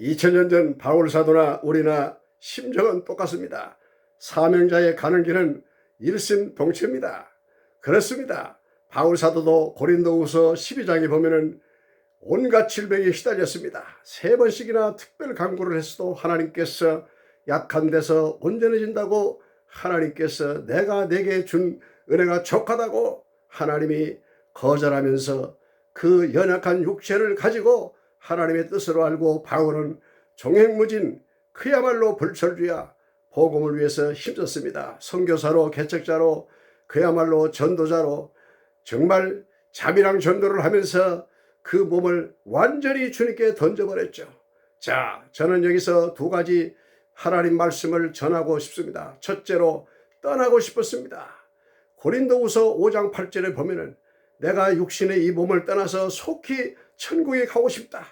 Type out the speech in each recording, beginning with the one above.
2000년 전 바울 사도나 우리나 심정은 똑같습니다. 사명자의 가는 길은 일심동체입니다. 그렇습니다. 바울 사도도 고린도후서 12장에 보면은 온갖 질병에 시달렸습니다. 세 번씩이나 특별 강구를 했어도 하나님께서 약한 데서 온전해진다고 하나님께서 내가 내게 준 은혜가 족하다고 하나님이 거절하면서 그 연약한 육체를 가지고 하나님의 뜻으로 알고 바울은 종횡무진 그야말로 불철주야 복음을 위해서 힘썼습니다. 선교사로 개척자로 그야말로 전도자로 정말 자비랑 전도를 하면서 그 몸을 완전히 주님께 던져버렸죠. 자, 저는 여기서 두 가지 하나님 말씀을 전하고 싶습니다. 첫째로 떠나고 싶었습니다. 고린도후서 5장 8절에 보면은 내가 육신의 이 몸을 떠나서 속히 천국에 가고 싶다.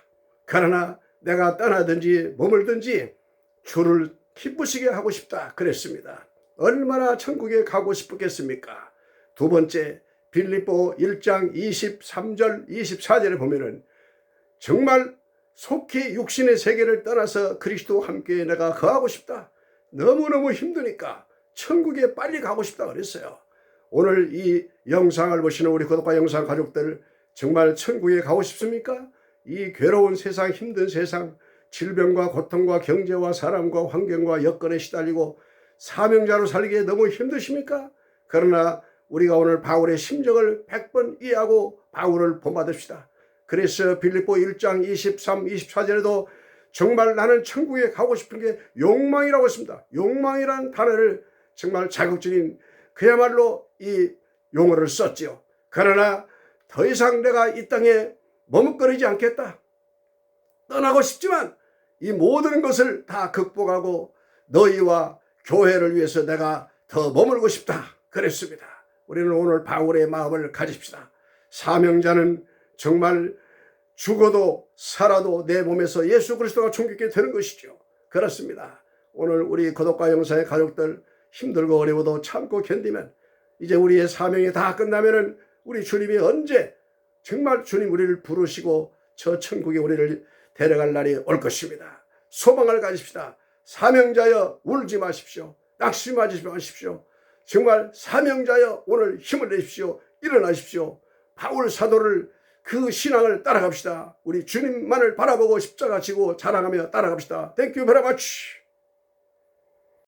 그러나 내가 떠나든지 머물든지 주를 기쁘시게 하고 싶다. 그랬습니다. 얼마나 천국에 가고 싶었겠습니까? 두 번째, 빌립보 1장 23절, 24절에 보면은 정말 속히 육신의 세계를 떠나서 그리스도와 함께 내가 거하고 싶다. 너무너무 힘드니까 천국에 빨리 가고 싶다 그랬어요. 오늘 이 영상을 보시는 우리 구독과 영상 가족들 정말 천국에 가고 싶습니까? 이 괴로운 세상, 힘든 세상, 질병과 고통과 경제와 사람과 환경과 여건에 시달리고 사명자로 살기에 너무 힘드십니까? 그러나 우리가 오늘 바울의 심정을 100번 이해하고 바울을 본받읍시다. 그래서 빌립보 1장 23, 24절에도 정말 나는 천국에 가고 싶은 게 욕망이라고 했습니다. 욕망이라는 단어를 정말 자극적인 그야말로 이 용어를 썼지요. 그러나 더 이상 내가 이 땅에 머뭇거리지 않겠다. 떠나고 싶지만 이 모든 것을 다 극복하고 너희와 교회를 위해서 내가 더 머물고 싶다. 그랬습니다. 우리는 오늘 바울의 마음을 가집시다. 사명자는 정말 죽어도 살아도 내 몸에서 예수 그리스도가 존귀게 되는 것이죠. 그렇습니다. 오늘 우리 구독과 영상의 가족들 힘들고 어려워도 참고 견디면 이제 우리의 사명이 다 끝나면은 우리 주님이 언제 정말 주님 우리를 부르시고 저 천국에 우리를 데려갈 날이 올 것입니다. 소망을 가집시다. 사명자여 울지 마십시오. 낙심하지 마십시오. 정말 사명자여 오늘 힘을 내십시오. 일어나십시오. 바울 사도를 그 신앙을 따라갑시다. 우리 주님만을 바라보고 십자가 지고 자랑하며 따라갑시다. 땡큐 베라 마치.